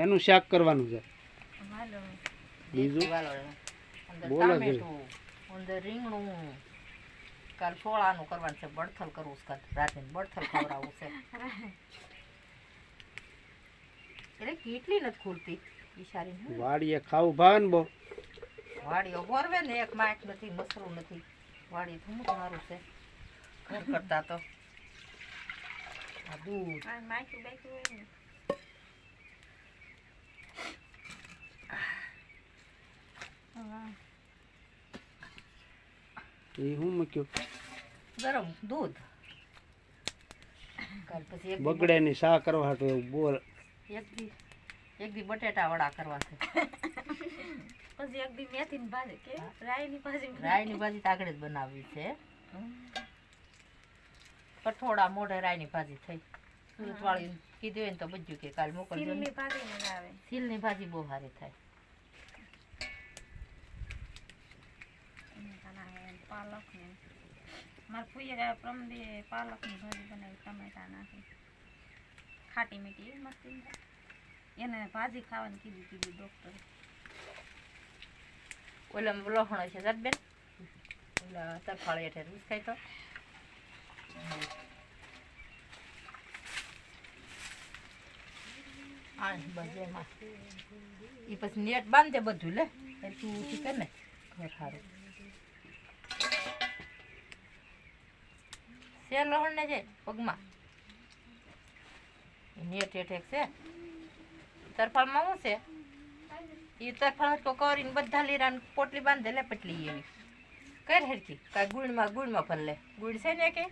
એનું શાક કરવાનું છે. બીજું? બોલો છે. અંદર રીંગણું કાલ સોળાનું કરવાનું છે બળથલ કરવું છે રાતે બળથલ ખવડાવવું છે. એટલે કેટલી નથી ખુલતી બિચારી વાડીએ ખાવું ભાવે ને બહુ. વાડીઓ ગોરવે ને એક માઇક નથી મસરું નથી. વાડી થોડું મારું છે. ઘર કરતા તો. આ દૂધ. હોય ને હા. એ હું મૂક્યું? ગરમ દૂધ. કાલ પછી એક બગડે ની શા કરવા હાટું એવું બોલ. એક દી એક દી બટેટા વડા કરવા છે. પછી એક દી મેથી ની ભાજી કે રાઈની ભાજી રાયની ભાજી તો આગળ જ બનાવવી છે. કઠોળા મોઢે રાયની ભાજી થઈ. સુરત વાળી કીધું હોય ને તો બધું કે કાલ મોકલજો. ને. ભાજી બનાવે. સીલની ભાજી બહુ સારી થાય. પાલક ને. મારા ફુઈએ પ્રમદે પાલકની ભાજી બનાવી, ટમેટા નાખી. ખાટી મીઠી એ મસ્તી એને ભાજી ખાવાની કીધું કીધું ડોક્ટર ઓલા લહણો છે જટબેન ઓલા તરફાળી હેઠે રૂસ ખાઈ તો? ઈ પછી નેટ બાંધે બધું, લે. તું શું કરે ને. ઘર સારું છે લોહણને જાય પગમાં. નેટ હેઠે છે. તરફાળમાં શું છે? એ તરફાળ હટકો કરીને બધા લીરા પોટલી બાંધે લે પટલી એવી. કર હેરકી કાંઈ ગુણમાં ગુણમાં ભર લે. ગુણ છે ને કે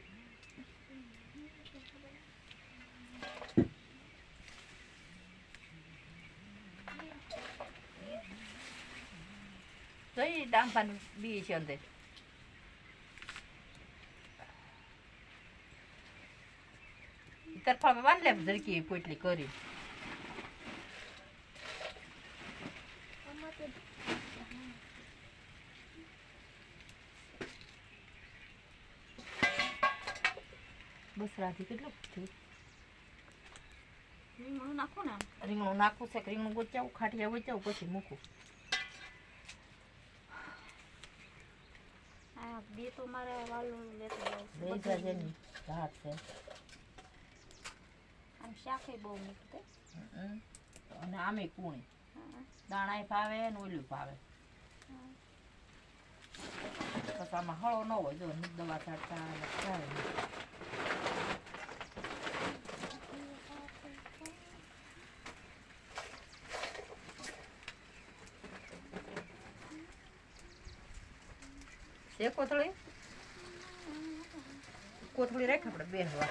જોઈ ડાંફાનું બી છે અંદર. ઈ તરફાળમાં બાંધ લે જરકી પોટલી કરી બસ રાધી કેટલું થયું હું નાખું ને રીંગણું નાખું છે કે રીંગણું ગોચાવું ખાટિયા ગોચાવું પછી મૂકું બે તો મારે વાલું લેતો જાઉં છું. બે બધું. જાજેની ભાત છે આમ શાકે બહુ નીકળે અને આમે કુણી. દાણાય ભાવે ને ઓલું ભાવે. બસ આમાં હળો ન હોય. જો દવા છાંટતા. છે કોથળી? કોથળી રાખ આપણે બેસવા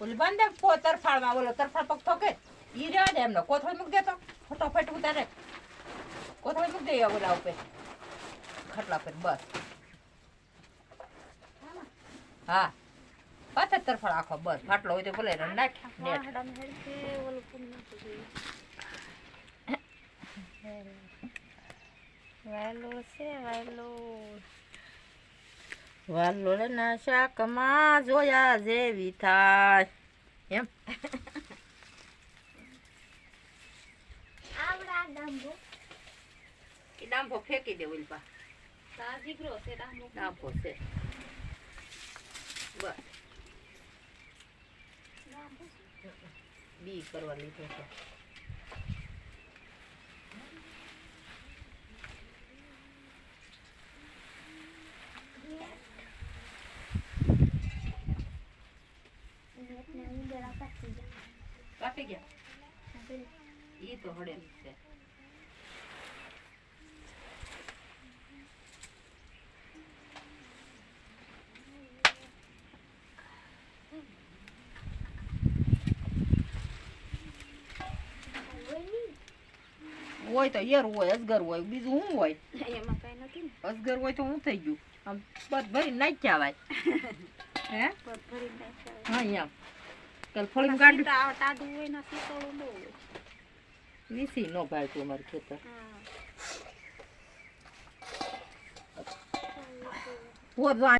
ઓલી બાંધે કો તરફાળમાં ઓલો તરફાળ પગ ઠોકે. ઈ રહેવા દે એમનો કોથળી મૂક દે તો ફટોફટ ઉતારે. કોથળી મૂક દે ઓલા ઉપર. ખટલા પર બસ. હા. પાછળ તરફાળ આખો બસ. ફાટલો હોય તો ભલે નાખ. વાયલો છે વાયલો. વાલોળના શાકમાં જોયા જેવી થાય. એમ. એ ડાંભો ફેંકી દે ઉલપા. દીકરો છે ડાંભો છે. બસ. બી કરવા લીધો છે કાપી ગયા ઈ તો હળેલી છે. હોય તો યર હોય અજગર હોય બીજું શું હોય? એમાં કઈ નથી ને. અજગર હોય તો હું થઈ ગયું? આમ બસ ભરી નાખ્યા વાય હે? પદ ભરી નાખ્યા હા અહીંયા કાલ ફળીમાં ગાડું ટા- ટાઢું હોય ને સીતળું બહુ હોય. વીસી નો ભાઈ તું અમારું ખેતર જો